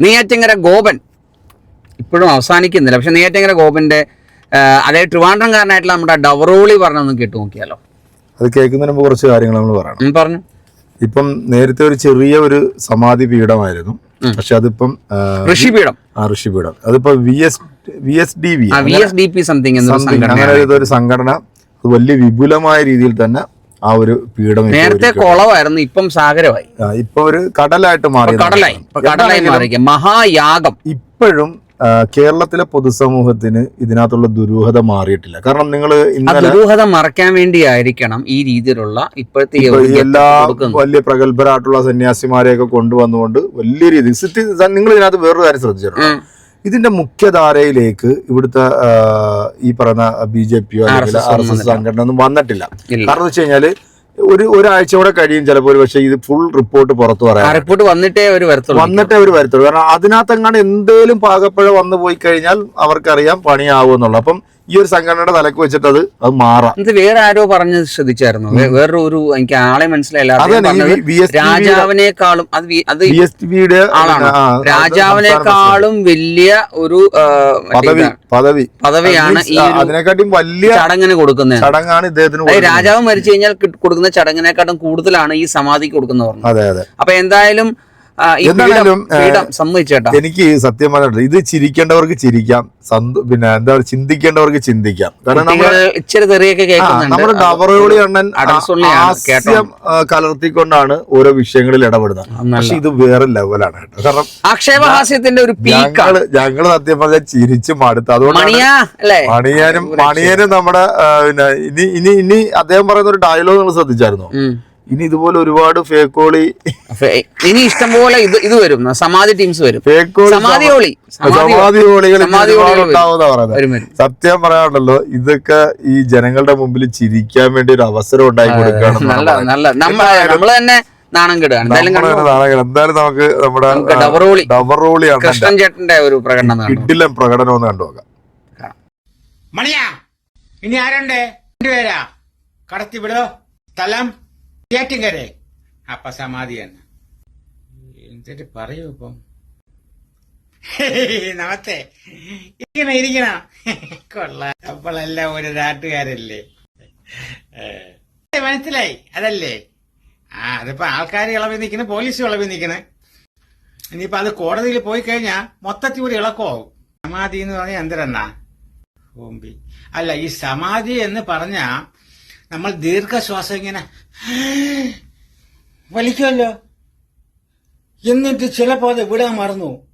നെയ്യാറ്റിങ്കര ഗോപൻ. ഇപ്പോഴും അവസാനിക്കുന്നില്ല. പക്ഷെ നെയ്യാറ്റിങ്ങര ഗോപന്റെ അതായത് അതേ ട്രിവാൻഡ്രംകാരനായിട്ടുള്ള നമ്മുടെ ഡവറോളി പറഞ്ഞൊന്ന് കേട്ട് നോക്കിയാലോ? അത് കേൾക്കുന്നതിന് മുമ്പ് കുറച്ച് കാര്യങ്ങൾ നമ്മൾ പറയണം. പറഞ്ഞു. ഇപ്പം നേരത്തെ ഒരു ചെറിയ ഒരു സമാധി പീഠമായിരുന്നു. പക്ഷെ അതിപ്പം ഋഷിപീഠം. ആ ഋഷിപീഠം. അതിപ്പോ V S V S D V അങ്ങനെ ഒരു സംഘടന. വലിയ വിപുലമായ രീതിയിൽ തന്നെ ആ ഒരു പീഠം നേരത്തെ. കുളമായിരുന്നു ഇപ്പം സാഗരമായി. ഇപ്പൊ ഒരു കടലായിട്ട് മാറി കടലായി കടലായി മാറി മഹായാഗം. ഇപ്പോഴും കേരളത്തിലെ പൊതുസമൂഹത്തിന് ഇതിനകത്തുള്ള ദുരൂഹത മാറിയിട്ടില്ല. കാരണം നിങ്ങൾ ദുരൂഹത മറയ്ക്കാൻ വേണ്ടിയായിരിക്കണം ഈ രീതിയിലുള്ള ഇപ്പോഴത്തെ എല്ലാ വലിയ പ്രഗത്ഭരായിട്ടുള്ള സന്യാസിമാരെയൊക്കെ കൊണ്ടുവന്നുകൊണ്ട് വലിയ രീതി സിറ്റി നിങ്ങൾ ഇതിനകത്ത് വേറൊരു കാര്യം ശ്രദ്ധിച്ചിട്ടുണ്ട്. ഇതിന്റെ മുഖ്യധാരയിലേക്ക് ഇവിടുത്തെ ഈ പറയുന്ന ബി ജെ പിയോ അല്ലെങ്കിൽ ആർ എസ് എസ് സംഘടന ഒന്നും വന്നിട്ടില്ല. കാരണം വെച്ച് കഴിഞ്ഞാൽ ഒരു ഒരാഴ്ച കൂടെ കഴിയും ചിലപ്പോൾ പക്ഷേ ഇത് ഫുൾ റിപ്പോർട്ട് പുറത്തു പറയാം റിപ്പോർട്ട് വന്നിട്ടേ അവർ വരത്തുള്ളൂ വന്നിട്ടേ അവർ വരത്തുള്ളൂ. കാരണം അതിനകത്തെങ്ങാണ്ട് എന്തേലും പാകപ്പഴ വന്നു പോയി കഴിഞ്ഞാൽ അവർക്കറിയാം പണിയാവും എന്നുള്ളത് അപ്പം ഈ ഒരു സംഘടനയുടെ തലക്ക് വെച്ചിട്ട് അത് അത് മാറാം. ഇത് വേറെ ആരോ പറഞ്ഞത് ശ്രദ്ധിച്ചായിരുന്നു. വേറെ വേറൊരു ഒരു എനിക്ക് ആളെ മനസ്സിലായില്ല. രാജാവിനേക്കാളും അത് വി- അത് ആളാണ്. രാജാവിനേക്കാളും വലിയ ഒരു പദവി. പദവി. പദവിയാണ് ഈ അതിനെക്കാട്ടും വലിയ ചടങ്ങിന് കൊടുക്കുന്നത്. ചടങ്ങാണ് ഇദ്ദേഹത്തിന് രാജാവ് മരിച്ചു കഴിഞ്ഞാൽ കൊടുക്കുന്ന ചടങ്ങിനെക്കാട്ടും കൂടുതലാണ് ഈ സമാധിക്ക് കൊടുക്കുന്നത് അതെ അതെ. അപ്പൊ എന്തായാലും സമ്മതിച്ചേട്ടാ എനിക്ക് സത്യം പറഞ്ഞിട്ട് ഇത് ചിരിക്കേണ്ടവർക്ക് ചിരിക്കാം പിന്നെ എന്താ പറയുക ചിന്തിക്കേണ്ടവർക്ക് ചിന്തിക്കാം. കാരണം നമ്മുടെ ഡവറോളി അണ്ണൻ ഹാസ്യം കലർത്തിക്കൊണ്ടാണ് ഓരോ വിഷയങ്ങളിൽ ഇടപെടുന്നത്. പക്ഷെ ഇത് വേറെ ലെവലാണ് കേട്ടോ. കാരണം ആക്ഷേപഹാസ്യത്തിന്റെ ഒരു ഞങ്ങൾ ഞങ്ങൾ സത്യം പറഞ്ഞാൽ ചിരിച്ചു മടുത്തു. അതുകൊണ്ട് മണിയാനും മണിയനും നമ്മുടെ പിന്നെ ഇനി ഇനി ഇനി അദ്ദേഹം പറയുന്ന ഒരു ഡയലോഗ് നിങ്ങൾ ശ്രദ്ധിച്ചായിരുന്നോ. ഇനി ഇതുപോലെ ഒരുപാട് ഫേക്കോളി ഇനി ഇഷ്ടംപോലെ ഇത് ഇത് വരും. സമാധി ടീംസ് വരും. സമാധി ഓളി സമാധി ഓളികൾ സത്യം പറയാനുണ്ടല്ലോ ഇതൊക്കെ ഈ ജനങ്ങളുടെ മുമ്പിൽ ചിരിക്കാൻ വേണ്ടി ഒരു അവസരം ഉണ്ടാക്കി നല്ല നല്ല നമ്മ നമ്മൾ തന്നെ നാണം കെടുകയാണ് എന്തായാലും നമുക്ക് നമ്മുടെ ഡബറോളി ഡബറോളി കൃഷ്ണൻ ചേട്ടന്റെ ഒരു പ്രകടനം കണ്ടു. പ്രകടനം ഒന്ന് കണ്ടുനോക്കാം മണിയാ ഇനി ആരുണ്ട്? രണ്ടുപേരാ കടത്തി വിടോ. സ്ഥലം ഏറ്റിങ്കരെ അപ്പ സമാധി തന്നെ. എന്തിട്ട് പറയൂ ഇപ്പം. നമസ്തേ. ഇങ്ങനെ ഇരിക്കണ. കൊള്ളാം. അപ്പോഴെല്ലാം ഒരു നാട്ടുകാരല്ലേ. മനസ്സിലായി? അതല്ലേ? ആ അതിപ്പോ ആൾക്കാർ ഇളവി നിൽക്കണ പോലീസ് ഇളവി നിൽക്കണ. ഇനിയിപ്പോ അത് കോടതിയിൽ പോയി കഴിഞ്ഞാ മൊത്തത്തിൽ ഒരു ഇളക്കമാവും. സമാധി എന്ന് പറഞ്ഞാൽ എന്തിനാ? ഓമ്പി അല്ല ഈ സമാധി എന്ന് പറഞ്ഞ നമ്മൾ ദീർഘശ്വാസം ഇങ്ങനെ വലിക്കുമല്ലോ. എന്നിട്ട് ചിലപ്പോ അത് വിടാൻ മറന്നു.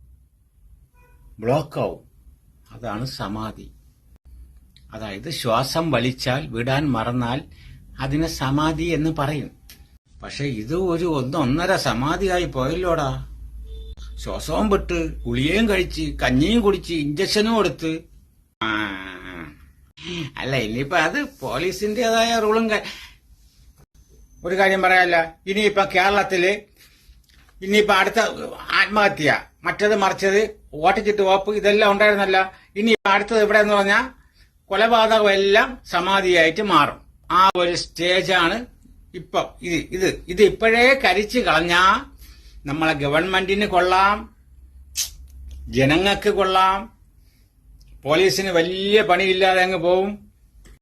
ബ്ലോക്കാവും. അതാണ് സമാധി. അതായത് ശ്വാസം വലിച്ചാൽ വിടാൻ മറന്നാൽ അതിനെ സമാധി എന്ന് പറയും. പക്ഷെ ഇത് ഒരു ഒന്നൊന്നര സമാധിയായി പോയല്ലോടാ. ശ്വാസവും വിട്ട് ഗുളികയും കഴിച്ച് കഞ്ഞിയും കുടിച്ച് ഇഞ്ചക്ഷനും കൊടുത്ത് ആ. അല്ല ഇനിയിപ്പോ അത് പോലീസിന്റേതായ റൂളും ഒരു കാര്യം പറയാല്ല ഇനിയിപ്പോ കേരളത്തിൽ ഇനിയിപ്പോ അടുത്ത ആത്മഹത്യ മറ്റത് മറിച്ചത് ഓട്ടിച്ചിട്ട് ഓപ്പ് ഇതെല്ലാം ഉണ്ടായിരുന്നല്ല. ഇനി അടുത്തത് ഇവിടെ എന്ന് പറഞ്ഞാൽ കൊലപാതകം എല്ലാം സമാധിയായിട്ട് മാറും. ആ ഒരു സ്റ്റേജാണ് ഇപ്പൊ ഇത് ഇത് ഇത് ഇപ്പോഴേ കരിച്ചു കളഞ്ഞാ നമ്മളെ ഗവൺമെന്റിന് കൊള്ളാം ജനങ്ങൾക്ക് കൊള്ളാം പോലീസിന് വലിയ പണിയില്ലാതെ അങ്ങ് പോവും.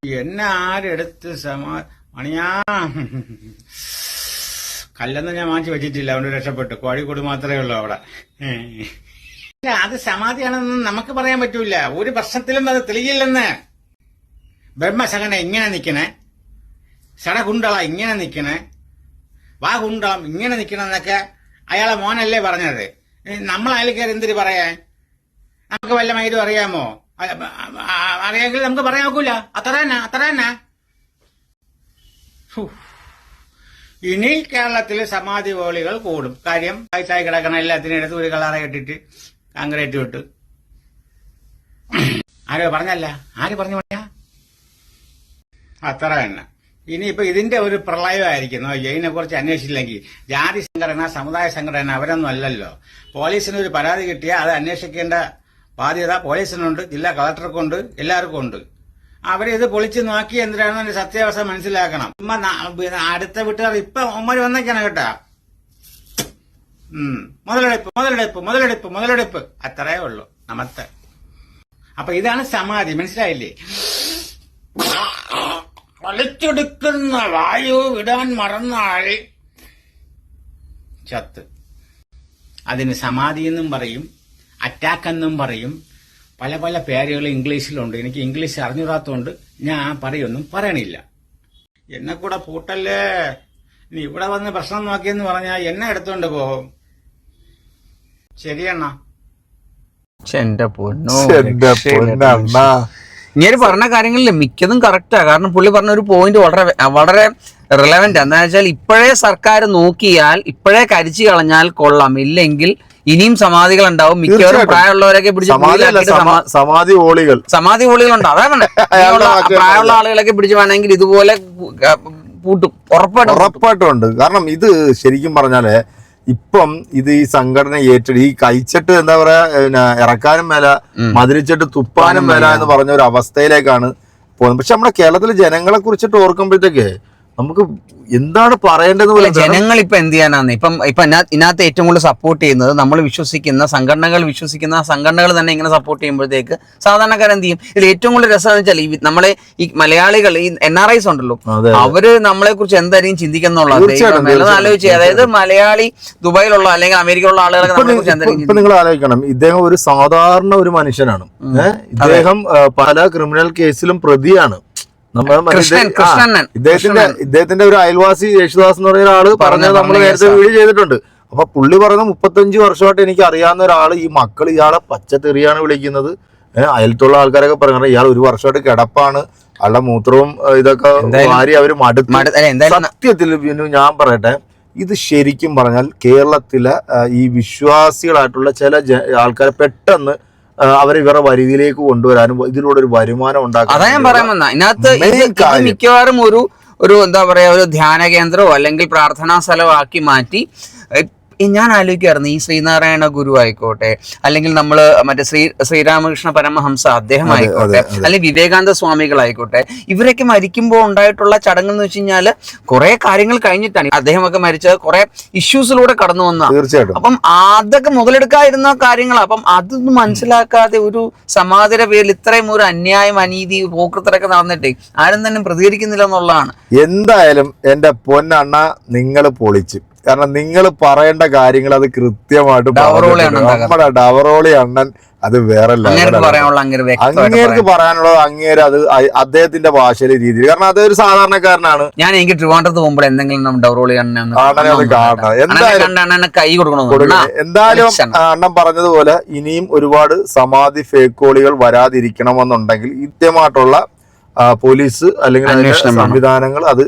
എന്നെ ആരെടുത്ത് സമാ മണിയാ. കല്ലെന്ന് ഞാൻ മാറ്റി വെച്ചിട്ടില്ല അതുകൊണ്ട് രക്ഷപ്പെട്ടു. കോഴിക്കോട് മാത്രമേ ഉള്ളൂ അവിടെ. അത് സമാധിയാണെന്ന് നമുക്ക് പറയാൻ പറ്റൂല. ഒരു പ്രശ്നത്തിലും അത് തെളിയില്ലെന്ന്. ബ്രഹ്മസഹന ഇങ്ങനെ നിക്കണേ. സടകുണ്ടള ഇങ്ങനെ നിക്കണേ. വാ ഇങ്ങനെ നിക്കണെന്നൊക്കെ അയാളെ മോനല്ലേ പറഞ്ഞത്. നമ്മൾ അയാൾ കയറി എന്തിരി പറയാൻ? നമുക്ക് വല്ല മൈരും അറിയാമോ? അറിയാമെങ്കിൽ നമുക്ക് പറയാൻ നോക്കൂല അത്ര തന്നെ അത്ര തന്നെ ഇനി കേരളത്തിൽ സമാധി വോളികൾ കൂടും. കാര്യം പൈസായി കിടക്കണ എല്ലാത്തിനും എടുത്ത് ഒരു കളറ കെട്ടിട്ട് കാങ്ക്രീറ്റ് വിട്ട് ആരോ പറഞ്ഞല്ല? ആര് പറഞ്ഞ അത്ര തന്നെ ഇനിയിപ്പോ ഇതിന്റെ ഒരു പ്രളയമായിരിക്കുന്നു. ഇതിനെ കുറിച്ച് അന്വേഷിച്ചില്ലെങ്കിൽ ജാതി സംഘടന സമുദായ സംഘടന അവരൊന്നും അല്ലല്ലോ. പോലീസിന് ഒരു പരാതി കിട്ടിയാൽ അത് അന്വേഷിക്കേണ്ട ബാധ്യത പോലീസിനുണ്ട് ജില്ലാ കളക്ടർക്കുണ്ട് എല്ലാവർക്കും ഉണ്ട് അവരിത് പൊളിച്ചു നോക്കി എന്തിനാണെന്ന് അതിന്റെ സത്യാവസ്ഥ മനസ്സിലാക്കണം. അടുത്ത വീട്ടുകാർ ഇപ്പൊ ഉമ്മര് വന്നേക്കാണ് കേട്ടാ. മുതലെടുപ്പ് മുതലെടുപ്പ് മുതലെടുപ്പ് മുതലെടുപ്പ്. അത്രേ ഉള്ളൂ നമത്തെ അപ്പൊ ഇതാണ് സമാധി മനസ്സിലായില്ലേ? വലിച്ചെടുക്കുന്ന വായു വിടാൻ മറന്നാൽ ചത്ത്. അതിന് സമാധി എന്നും പറയും. അറ്റാക്ക് എന്നും പറയും. പല പല പേരുകൾ ഇംഗ്ലീഷിലുണ്ട്. എനിക്ക് ഇംഗ്ലീഷ് അറിഞ്ഞുകൂടാത്തതുകൊണ്ട് ഞാൻ പറയൊന്നും പറയണില്ല. എന്നെ കൂടെ പൂട്ടല്ലേ? നീ ഇവിടെ വന്ന് പ്രശ്നം നോക്കിയെന്ന് പറഞ്ഞാൽ എന്നെ എടുത്തോണ്ട് പോകും ശരിയണ്ണ എന്റെ പൊന്നോ. എന്റെ പൊന്നമ്മ ഇങ്ങനെ പറഞ്ഞ കാര്യങ്ങളിൽ മിക്കതും കറക്റ്റാ കാരണം പുള്ളി പറഞ്ഞ ഒരു പോയിന്റ് വളരെ വളരെ റിലവന്റ് എന്താ വെച്ചാൽ ഇപ്പോഴേ സർക്കാർ നോക്കിയാൽ ഇപ്പോഴേ കരിച്ചു കളഞ്ഞാൽ കൊള്ളാം. ഇല്ലെങ്കിൽ ഇനിയും സമാധികൾ ഉണ്ടാവും മിക്കവാറും പ്രായമുള്ളവരൊക്കെ പിടിച്ച് സമാധി ഓളികൾ സമാ- സമ- സമാധി ഓളികൾ ഉണ്ട് അതാണ് പ്രായമുള്ള ആളുകളൊക്കെ പിടിച്ച് വേണമെങ്കിൽ ഇതുപോലെ പൂട്ടും ഉറപ്പായിട്ടും. ഉറപ്പായിട്ടും ഉണ്ട് കാരണം ഇത് ശരിക്കും പറഞ്ഞാൽ ഇപ്പം ഇത് ഈ സംഘടന ഏറ്റെടു ഈ കൈച്ചട്ട് എന്താ പറയാ ഇറക്കാനും മേല മതിരിച്ചിട്ട് തുപ്പാനും മേല. എന്ന് പറഞ്ഞ ഒരു അവസ്ഥയിലേക്കാണ് പോകുന്നത്. പക്ഷെ നമ്മുടെ കേരളത്തിലെ ജനങ്ങളെ കുറിച്ചിട്ട് ഓർക്കുമ്പോഴത്തേക്ക് നമുക്ക് എന്താണ് പറയേണ്ടത് ജനങ്ങൾ ഇപ്പൊ എന്ത് ചെയ്യാനാന്ന്? ഇപ്പം ഇപ്പൊ ഇതിനകത്ത് ഏറ്റവും കൂടുതൽ സപ്പോർട്ട് ചെയ്യുന്നത് നമ്മൾ വിശ്വസിക്കുന്ന സംഘടനകൾ വിശ്വസിക്കുന്ന സംഘടനകൾ തന്നെ ഇങ്ങനെ സപ്പോർട്ട് ചെയ്യുമ്പോഴത്തേക്ക് സാധാരണക്കാരൻ എന്ത് ചെയ്യും? ഇതിൽ ഏറ്റവും കൂടുതൽ രസം വെച്ചാൽ ഈ നമ്മളെ ഈ മലയാളികൾ ഈ എൻ ആർ ഐസ് ഉണ്ടല്ലോ. അവർ നമ്മളെ കുറിച്ച് എന്തായിരിക്കും ചിന്തിക്കുന്നുള്ളത് ആലോചിച്ച് അതായത് മലയാളി ദുബായിലുള്ള അല്ലെങ്കിൽ അമേരിക്കയിലുള്ള ആളുകളൊക്കെ നമ്മളെ കുറിച്ച് എന്തായിരിക്കും നിങ്ങൾ ആലോചിക്കണം. ഇദ്ദേഹം ഒരു സാധാരണ ഒരു മനുഷ്യനാണ്. അദ്ദേഹം ഇദ്ദേഹം പല ക്രിമിനൽ കേസിലും പ്രതിയാണ്. നമ്മൾ ഇദ്ദേഹത്തിന്റെ ഇദ്ദേഹത്തിന്റെ ഒരു അയൽവാസി യേശുദാസ് എന്ന് പറയുന്ന ആൾ പറഞ്ഞത് നമ്മൾ നേരത്തെ വീട് വീഡിയോ ചെയ്തിട്ടുണ്ട്. അപ്പൊ പുള്ളി പറഞ്ഞ മുപ്പത്തഞ്ച് വർഷമായിട്ട് എനിക്ക് അറിയാവുന്ന ഒരാൾ ഈ മക്കൾ ഇയാളെ പച്ചത്തെറിയാണ് വിളിക്കുന്നത്. അയൽത്തുള്ള അയലത്തുള്ള ആൾക്കാരൊക്കെ പറയുന്നത് ഇയാൾ ഒരു വർഷമായിട്ട് കിടപ്പാണ്. അള്ള മൂത്രവും ഇതൊക്കെ മാറി അവർ മടുത്തു മടു- സത്യത്തിൽ പിന്നെ ഞാൻ പറയട്ടെ ഇത് ശരിക്കും പറഞ്ഞാൽ കേരളത്തിലെ ഈ വിശ്വാസികളായിട്ടുള്ള ചില ആൾക്കാരെ പെട്ടെന്ന് അവരെ ഇവരുടെ വരുതിയിലേക്ക് കൊണ്ടുവരാനും ഇതിലൂടെ ഒരു വരുമാനം അതാ ഞാൻ ഉണ്ടാക്കാൻ പറയാൻ വന്ന ഇതിനകത്ത്. മിക്കവാറും ഒരു ഒരു എന്താ പറയാ ഒരു ധ്യാന കേന്ദ്രമോ അല്ലെങ്കിൽ പ്രാർത്ഥനാ സ്ഥലമാക്കി മാറ്റി ഞാൻ ആലോചിക്കായിരുന്നു ഈ ശ്രീനാരായണ ഗുരു ആയിക്കോട്ടെ അല്ലെങ്കിൽ നമ്മൾ മറ്റേ ശ്രീ ശ്രീരാമകൃഷ്ണ പരമഹംസ അദ്ദേഹം ആയിക്കോട്ടെ. അല്ലെങ്കിൽ വിവേകാനന്ദ സ്വാമികളായിക്കോട്ടെ ഇവരൊക്കെ മരിക്കുമ്പോൾ ഉണ്ടായിട്ടുള്ള ചടങ്ങ് എന്ന് വെച്ച് കഴിഞ്ഞാൽ കുറെ കാര്യങ്ങൾ കഴിഞ്ഞിട്ടാണ്. അദ്ദേഹമൊക്കെ മരിച്ചത് കുറെ ഇഷ്യൂസിലൂടെ കടന്നു വന്ന. തീർച്ചയായിട്ടും. അപ്പം അതൊക്കെ മുതലെടുക്കാതിരുന്ന കാര്യങ്ങളാണ് അപ്പം അതൊന്നും മനസ്സിലാക്കാതെ ഒരു സമാധിയുടെ പേരിൽ ഇത്രയും ഒരു അന്യായം അനീതി പോക്കൃത്തരൊക്കെ നടന്നിട്ടേ ആരും തന്നെ പ്രതികരിക്കുന്നില്ല എന്നുള്ളതാണ്. എന്തായാലും എന്റെ പൊന്നണ്ണ നിങ്ങൾ പൊളിച്ച്. കാരണം നിങ്ങൾ പറയേണ്ട കാര്യങ്ങൾ അത് കൃത്യമായിട്ട് ഡവറോളി അണ്ണൻ തകർത്ത്. നമ്മുടെ ഡവറോളി അണ്ണൻ അത് വേറെ അങ്ങേർക്ക്. പറയാനുള്ളത് അങ്ങേര് അത് അദ്ദേഹത്തിന്റെ ഭാഷയിലെ രീതിയിൽ കാരണം അതൊരു സാധാരണക്കാരനാണ് ഞാൻ എനിക്ക് ട്രിവാൻഡ്രത്ത് പോകുമ്പോൾ എന്തെങ്കിലും ഡവറോളി അണ്ണൻ കാണണം. എന്തായാലും കൈ കൊടുക്കണം. എന്തായാലും അണ്ണൻ പറഞ്ഞതുപോലെ ഇനിയും ഒരുപാട് സമാധി ഫേക്കോളികൾ വരാതിരിക്കണമെന്നുണ്ടെങ്കിൽ കൃത്യമായിട്ടുള്ള പോലീസ് അല്ലെങ്കിൽ സംവിധാനങ്ങൾ അത്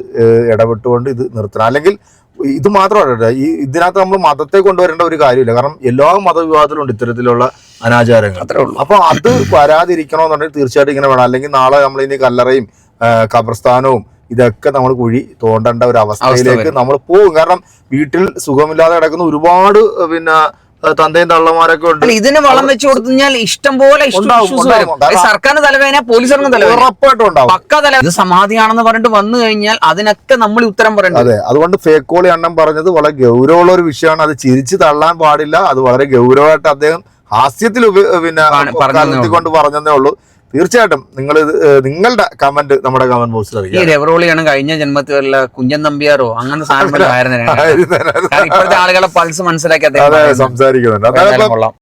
ഇടപെട്ടുകൊണ്ട് ഇത് നിർത്തണം അല്ലെങ്കിൽ ഇത് മാത്രമല്ല ഈ ഇതിനകത്ത് നമ്മൾ മതത്തെ കൊണ്ടുവരേണ്ട ഒരു കാര്യമില്ല. കാരണം എല്ലാ മതവിഭാഗത്തിലും ഉണ്ട് ഇത്തരത്തിലുള്ള അനാചാരങ്ങൾ. അത്രേ ഉള്ളൂ. അപ്പൊ അത് വരാതിരിക്കണമെന്നുണ്ടെങ്കിൽ തീർച്ചയായിട്ടും ഇങ്ങനെ വേണം. അല്ലെങ്കിൽ നാളെ നമ്മൾ ഇനി കല്ലറയും ഖബർസ്ഥാനവും ഇതൊക്കെ നമ്മൾ കുഴി തോണ്ടേണ്ട ഒരു അവസ്ഥയിലേക്ക് നമ്മൾ പോകും. കാരണം വീട്ടിൽ സുഖമില്ലാതെ കിടക്കുന്ന ഒരുപാട് പിന്നെ തന്തയും തള്ളമാരൊക്കെ ഉണ്ട്. ഇതിന് വളം വെച്ച് കൊടുത്തു കഴിഞ്ഞാൽ ഇഷ്ടം പോലെ സർക്കാരിന് തലവേന പോലീസറിന് തലവേദന. ഉറപ്പായിട്ടും ഉണ്ടാവും. പക്ക തല ഇത് സമാധിയാണെന്ന് പറഞ്ഞിട്ട് വന്നു കഴിഞ്ഞാൽ അതിനൊക്കെ നമ്മൾ ഉത്തരം പറയുന്നത് അതെ അതുകൊണ്ട് ഫേക്കോളി അണ്ണൻ പറഞ്ഞത് വളരെ ഗൗരവമുള്ള ഒരു വിഷയമാണ്. അത് ചിരിച്ചു തള്ളാൻ പാടില്ല. അത് വളരെ ഗൗരവമായിട്ട് അദ്ദേഹം ഹാസ്യത്തിൽ പിന്നെ കൊണ്ട് പറഞ്ഞതേ ഉള്ളൂ. തീർച്ചയായിട്ടും നിങ്ങൾ നിങ്ങളുടെ കമന്റ് നമ്മുടെ കമന്റ് ബോക്സിൽ ഈ അറിയിക്കാം രവറോളിയാണ് കഴിഞ്ഞ ജന്മത്തിൽ വല്ല കുഞ്ഞൻ നമ്പിയാറോ അങ്ങനെ സാധനം ആയിരുന്നു. കാരണം ഇപ്പോഴത്തെ ആളുകളെ പൾസ് മനസ്സിലാക്കി സംസാരിക്കുന്നുണ്ട്.